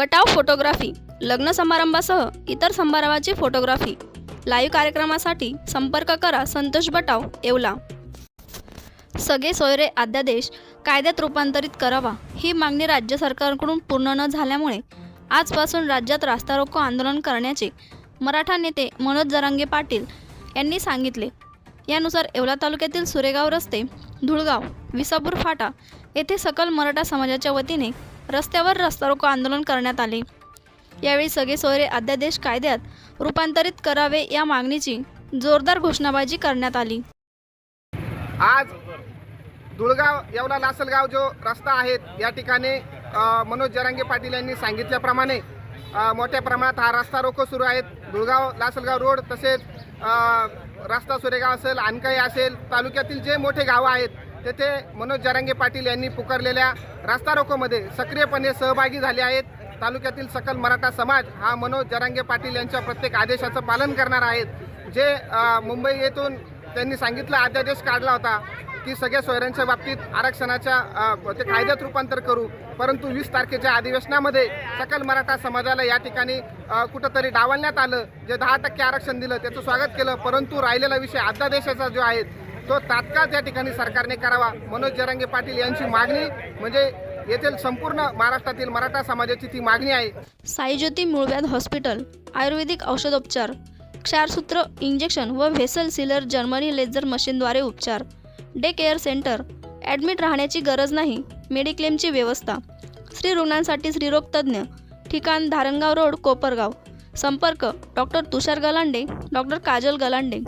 बटाव photography लग्न समारंभासह इतर समारंभाची photography. Live कार्यक्रमासाठी संपर्क करा संतोष बटाव येवला. सगळे सोयरे अध्यादेश कायद्यात रूपांतरित करावा ही मागणी राज्य सरकारकडून पूर्ण न झाल्यामुळे आजपासून राज्यात रास्ता रोको आंदोलन करण्याचे मराठा नेते मनोज जरांगे पाटील यांनी सांगितले. यानुसार येवला तालुक्यातील सुरेगाव रस्ते धुळगाव विसापूर फाटा येथे सकल मराठा समाजाच्या वतीने रस्त्यावर रस्ता रोको आंदोलन करण्यात आले. यावेळी सगळे सोयरे अध्यादेश कायद्यात रूपांतरित करावे या मागणीची जोरदार घोषणाबाजी करण्यात आली. आज धुळगाव येवला लासलगाव जो रस्ता आहे या ठिकाणी मनोज जरांगे पाटील यांनी सांगितल्याप्रमाणे मोठ्या प्रमाणात हा रस्ता रोको सुरू आहेत. धुळगाव लासलगाव रोड तसेच रस्ता सुरेगाव असेल आणकाई असेल तालुक्यातील जे मोठे गावं आहेत तेथे मनोज जरांगे पाटील यांनी पुकारलेल्या रास्ता रोकोमध्ये सक्रियपणे सहभागी झाले आहेत. तालुक्यातील सकल मराठा समाज हा मनोज जरांगे पाटील यांच्या प्रत्येक आदेशाचं पालन करणार आहेत. जे मुंबई येथून त्यांनी सांगितलं अध्यादेश काढला होता की सगळ्या सोयऱ्यांच्या बाबतीत आरक्षणाच्या ते कायद्यात रूपांतर करू. परंतु वीस तारखेच्या अधिवेशनामध्ये सकल मराठा समाजाला या ठिकाणी कुठंतरी डावलण्यात आलं. जे दहा टक्के आरक्षण दिलं त्याचं स्वागत केलं. परंतु राहिलेला विषय अध्यादेशाचा जो आहे तो तात्काळ त्या ठिकाणी सरकारने करावा. मनोज जरांगे पाटील यांची मागणी म्हणजे येथील संपूर्ण महाराष्ट्रातील मराठा समाजाची ती मागणी आहे. साईज्योती मूळव्याध हॉस्पिटल आयुर्वेदिक औषधोपचार क्षारसूत्र इंजेक्शन व व्हेसल सिलर जर्मनी लेझर मशीनद्वारे उपचार डे केअर सेंटर ॲडमिट राहण्याची गरज नाही मेडिक्लेमची व्यवस्था स्त्री रुग्णांसाठी स्त्रीरोग तज्ज्ञ ठिकाण धारणगाव रोड कोपरगाव संपर्क डॉक्टर तुषार गलांडे डॉक्टर काजल गलांडे.